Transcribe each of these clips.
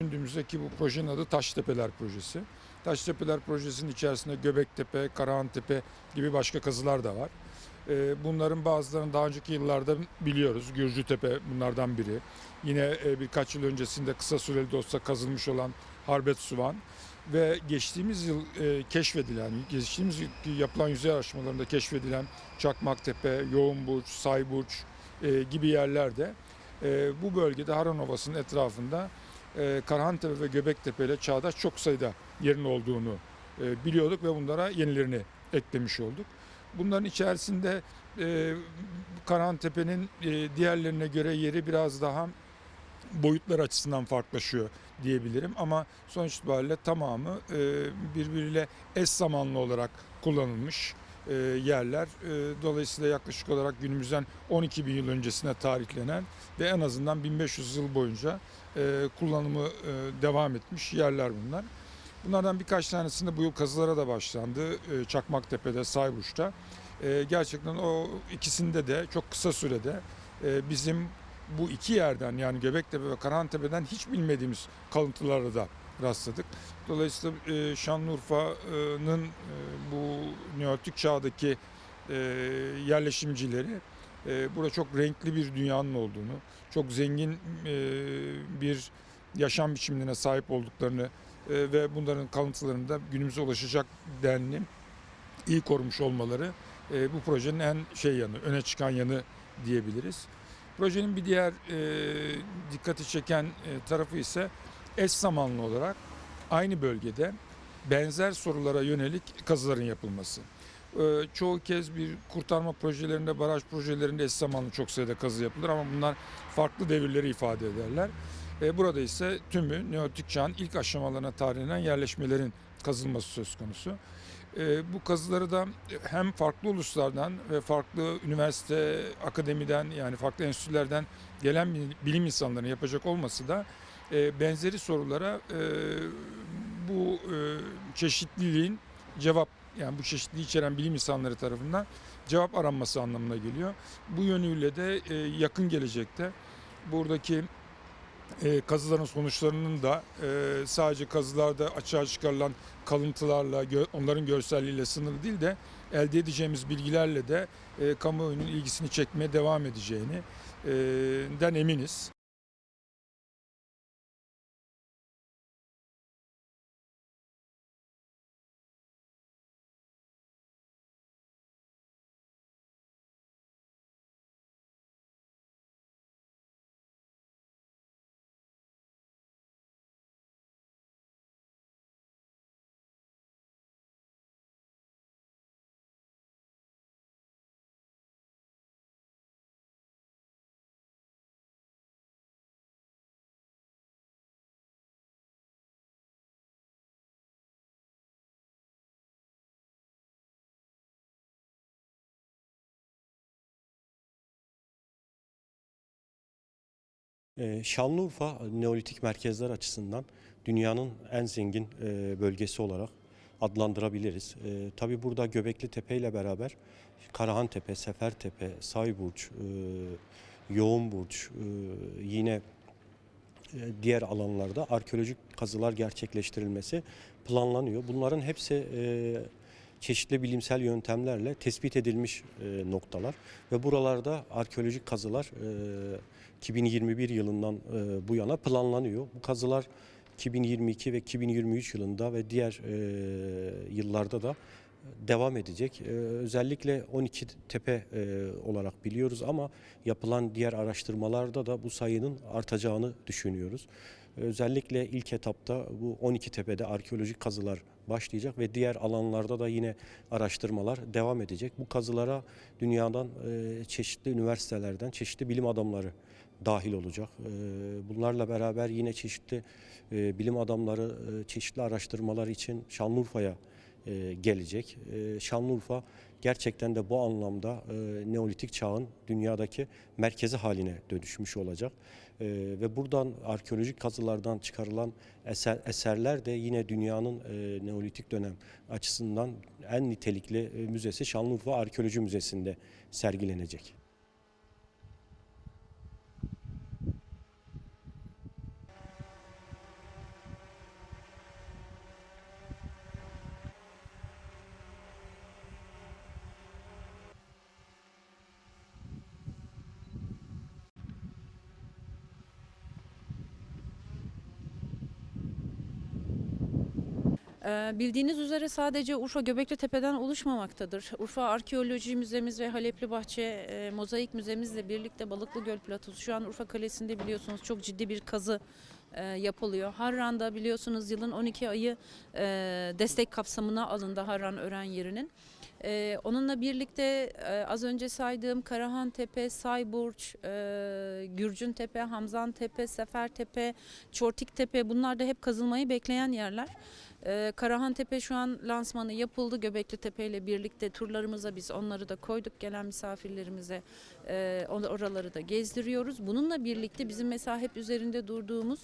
Düşündüğümüzdeki bu projenin adı Taştepeler Projesi. Taştepeler Projesi'nin içerisinde Göbektepe, Karahantepe gibi başka kazılar da var. Ee, Bunların bazılarını daha önceki yıllarda biliyoruz. Gürcütepe bunlardan biri. Yine e, birkaç yıl öncesinde kısa süreli de olsa kazılmış olan Harbet Suvan ve geçtiğimiz yıl e, keşfedilen, geçtiğimiz yapılan yüzey araştırmalarında keşfedilen Çakmaktepe, Yoğunburç, Sayburç e, gibi yerlerde bu bölgede Haran Ovası'nın etrafında e, Karahantepe ve Göbektepe ile çağdaş çok sayıda yerin olduğunu e, biliyorduk ve bunlara yenilerini eklemiş olduk. Bunların içerisinde e, Karahantepe'nin e, diğerlerine göre yeri biraz daha boyutlar açısından farklılaşıyor diyebilirim ama sonuç itibariyle tamamı e, birbiriyle eş zamanlı olarak kullanılmış e, yerler. E, dolayısıyla yaklaşık olarak günümüzden 12 bin yıl öncesine tarihlenen ve en azından 1500 yıl boyunca e, kullanımı devam etmiş yerler bunlar. Bunlardan birkaç tanesinde bu yıl kazılara da başlandı. E, Çakmaktepe'de, Sayburç'ta. Gerçekten o ikisinde de çok kısa sürede bizim bu iki yerden yani Göbektepe ve Karahantepe'den hiç bilmediğimiz kalıntılara da rastladık. Dolayısıyla e, Şanlıurfa'nın e, bu Neolitik çağdaki e, yerleşimcileri e, burada çok renkli bir dünyanın olduğunu, çok zengin e, bir yaşam biçimine sahip olduklarını e, ve bunların kalıntılarını da günümüze ulaşacak denli iyi korumuş olmaları e, bu projenin en şey yanı, öne çıkan yanı diyebiliriz. Projenin bir diğer e, dikkati çeken e, tarafı ise eş zamanlı olarak aynı bölgede benzer sorulara yönelik kazıların yapılması. E, çoğu kez bir kurtarma projelerinde, baraj projelerinde eş zamanlı çok sayıda kazı yapılır ama bunlar farklı devirleri ifade ederler. E, burada ise tümü Neolitik çağın ilk aşamalarına tarihlenen yerleşmelerin kazılması söz konusu. E, bu kazıları da hem farklı uluslardan ve farklı üniversite, akademiden yani farklı enstitülerden gelen bilim insanlarının yapacak olması da e, benzeri sorulara e, bu e, çeşitliliğin cevap yani bu çeşitliliği içeren bilim insanları tarafından cevap aranması anlamına geliyor. Bu yönüyle de e, yakın gelecekte buradaki e, kazıların sonuçlarının da e, sadece kazılarda açığa çıkarılan kalıntılarla, gö- onların görselliğiyle sınırlı değil de elde edeceğimiz bilgilerle de e, kamuoyunun ilgisini çekmeye devam edeceğini e, den eminiz. Şanlıurfa Neolitik merkezler açısından dünyanın en zengin e, bölgesi olarak adlandırabiliriz. E, Tabii burada Göbekli Tepe ile beraber Karahantepe, Sefertepe, Sayburç, e, Yoğunburç, e, yine e, diğer alanlarda arkeolojik kazılar gerçekleştirilmesi planlanıyor. Bunların hepsi çeşitli bilimsel yöntemlerle tespit edilmiş e, noktalar ve buralarda arkeolojik kazılar e, 2021 yılından e, bu yana planlanıyor. Bu kazılar 2022 ve 2023 yılında ve diğer e, yıllarda da devam edecek. E, özellikle 12 tepe e, olarak biliyoruz ama yapılan diğer araştırmalarda da bu sayının artacağını düşünüyoruz. Özellikle ilk etapta bu 12 tepede arkeolojik kazılar başlayacak ve diğer alanlarda da yine araştırmalar devam edecek. Bu kazılara dünyadan e, çeşitli üniversitelerden çeşitli bilim adamları dahil olacak. E, Bunlarla beraber yine çeşitli e, bilim adamları çeşitli araştırmalar için Şanlıurfa'ya e, gelecek. E, Şanlıurfa gerçekten de bu anlamda e, Neolitik çağın dünyadaki merkezi haline dönüşmüş olacak. Ve buradan arkeolojik kazılardan çıkarılan eser, eserler de yine dünyanın Neolitik dönem açısından en nitelikli müzesi Şanlıurfa Arkeoloji Müzesi'nde sergilenecek. Bildiğiniz üzere sadece Urfa Göbekli Tepe'den oluşmamaktadır. Urfa Arkeoloji Müzemiz ve Halepli Bahçe e, Mozaik Müzemizle birlikte Balıklı Göl Platosu şu an Urfa Kalesi'nde biliyorsunuz çok ciddi bir kazı e, yapılıyor. Harran'da biliyorsunuz yılın 12 ayı e, destek kapsamına alındı Harran Ören yerinin. E, onunla birlikte e, az önce saydığım Karahan Tepe, Sayburç, e, Gürcün Tepe, Hamzan Tepe, Sefer Tepe, Çortik Tepe bunlar da hep kazılmayı bekleyen yerler. Ee, Karahan Tepe şu an lansmanı yapıldı. Göbekli Tepe ile birlikte turlarımıza biz onları da koyduk. Gelen misafirlerimize e, or- oraları da gezdiriyoruz. Bununla birlikte bizim mesela hep üzerinde durduğumuz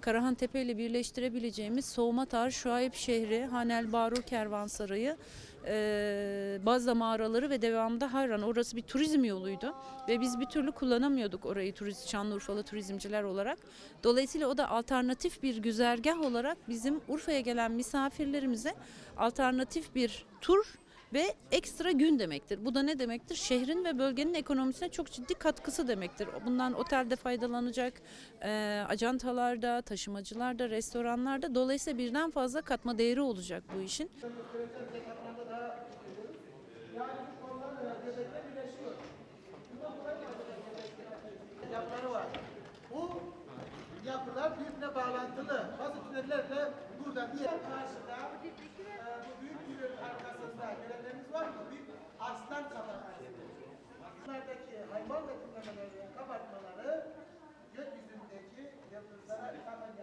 Karahan Tepe ile birleştirebileceğimiz Soğumatar, Şuayb şehri, Hanel Barur Kervansarayı, e, Bazda mağaraları ve devamında Harran. Orası bir turizm yoluydu ve biz bir türlü kullanamıyorduk orayı turist Şanlıurfalı turizmciler olarak. Dolayısıyla o da alternatif bir güzergah olarak bizim Urfa'ya gelen misafirlerimize alternatif bir tur ve ekstra gün demektir. Bu da ne demektir? Şehrin ve bölgenin ekonomisine çok ciddi katkısı demektir. Bundan otelde faydalanacak, e, ajantalarda, taşımacılarda, restoranlarda dolayısıyla birden fazla katma değeri olacak bu işin. yapılar birbirine bağlantılı. Tünellerle burada bir karşıda e, bu büyük tünelin arkasında görenleriniz var mı? Büyük aslan kabartması. Bunlardaki hayvan betimlemeleri, kabartmaları gökyüzündeki yıldızlara burası